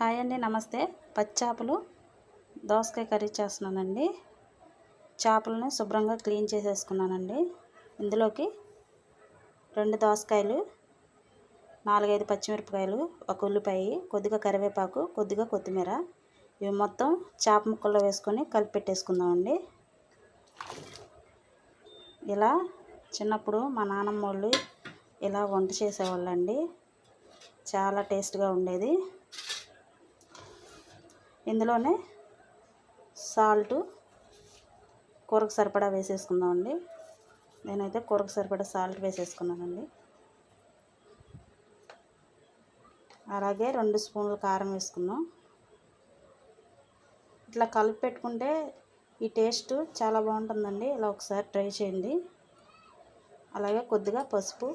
Hi అండి నమస్తే. పచ్చి చేపలు దోసకాయ కర్రీ చేస్తున్నానండి. చేపలని శుభ్రంగా క్లీన్ చేసేసుకున్నానండి. ఇందులోకి రెండు దోసకాయలు నాలుగైదు పచ్చిమిరపకాయలు ఒక ఉల్లిపాయ కొద్దిగా కరివేపాకు కొద్దిగా కొత్తిమీర. ఇవి మొత్తం చేప ముక్కల్లో వేసుకొని కలిపి పెట్టేసుకుందామండి. ఇలా చిన్నప్పుడు మా నాన్నమ్మ వాళ్ళు ఇలా వంట చేసేవాళ్ళండి. చాలా టేస్ట్గా ఉండేది. ఇందులోనే సాల్ట్ కూరకు సరిపడా వేసేసుకుందామండి. నేనైతే కూరకు సరిపడా సాల్ట్ వేసేసుకున్నానండి. అలాగే రెండు స్పూన్ల కారం వేసుకుందాం. ఇట్లా కలిపి పెట్టుకుంటే ఈ టేస్ట్ చాలా బాగుంటుందండి. ఇలా ఒకసారి ట్రై చేయండి. అలాగే కొద్దిగా పసుపు.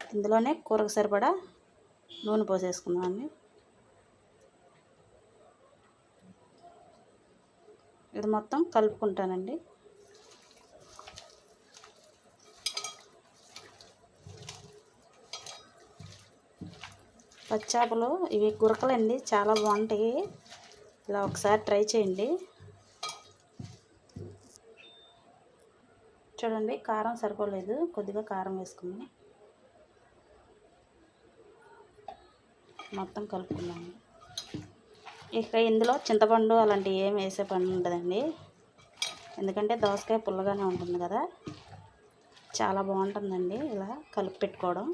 ఇందులోనే కూరకు సరిపడా నూనె పోసేసుకుందామండి ఇది మొత్తం కలుపుకుంటానండి. పచ్చాపలు ఇవి గురకలండి చాలా బాగుంటాయి. ఇలా ఒకసారి ట్రై చేయండి. చూడండి కారం సరిపోలేదు. కొద్దిగా కారం వేసుకుందాం. మొత్తం కలుపుకున్నాము ఇక ఇందులో చింతపండు అలాంటివి ఏం వేసే పని ఉండదండి. ఎందుకంటే దోసకాయ పుల్లగానే ఉంటుంది కదా. చాలా బాగుంటుందండి ఇలా కలిపి పెట్టుకోవడం.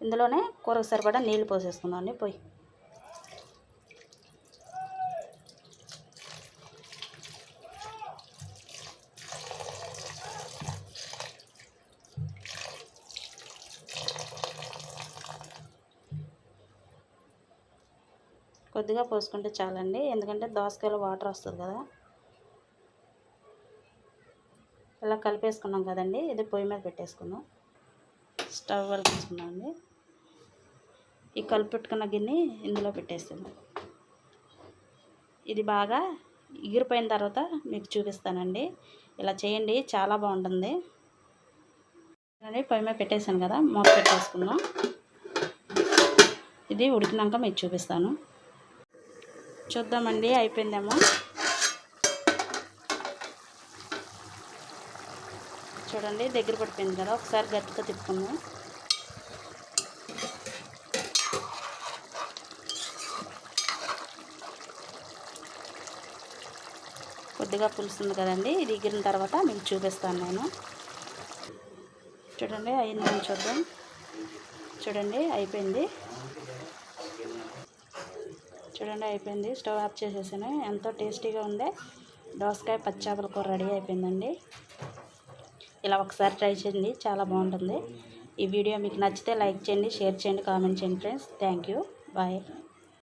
ఇందులోనే కూరకు సరిపడా నీళ్ళు పోసేసుకుందాం అండి పోయి. కొద్దిగా పోసుకుంటే చాలండి. ఎందుకంటే దోసకాయలో వాటర్ వస్తుంది కదా. ఇలా కలిపేసుకున్నాం కదండి. ఇది పొయ్యి మీద పెట్టేసుకుందాం. స్టవ్ వెలిగించుకున్నాం అండి. ఈ కలిపి పెట్టుకున్న గిన్నె ఇందులో పెట్టేస్తుంది ఇది బాగా ఎగిరిపోయిన తర్వాత మీకు చూపిస్తానండి. ఇలా చేయండి చాలా బాగుంటుంది. పొయ్యి మీద పెట్టేసాను కదా. మూత పెట్టేసుకుందాం. ఇది ఉడికినాక మీకు చూపిస్తాను. చూద్దామండి అయిపోయిందేమో. చూడండి దగ్గర పడిపోయింది కదా ఒకసారి గట్టిగా తిప్పుకుందాం. కొద్దిగా పులుస్తుంది కదండి ఇది ఎగిరిన తర్వాత మీకు చూపిస్తాను నేను. చూడండి అయిందని చూద్దాం. చూడండి అయిపోయింది. చూడండి అయిపోయింది. స్టవ్ ఆఫ్ చేసేసాను. ఎంతో టేస్టీగా ఉండే దోసకాయ పచ్చాపల కూర రెడీ అయిపోయిందండి. ఇలా ఒకసారి ట్రై చేయండి. చాలా బాగుంటుంది. ఈ వీడియో మీకు నచ్చితే లైక్ చేయండి షేర్ చేయండి కామెంట్ చేయండి ఫ్రెండ్స్. Thank you. బాయ్.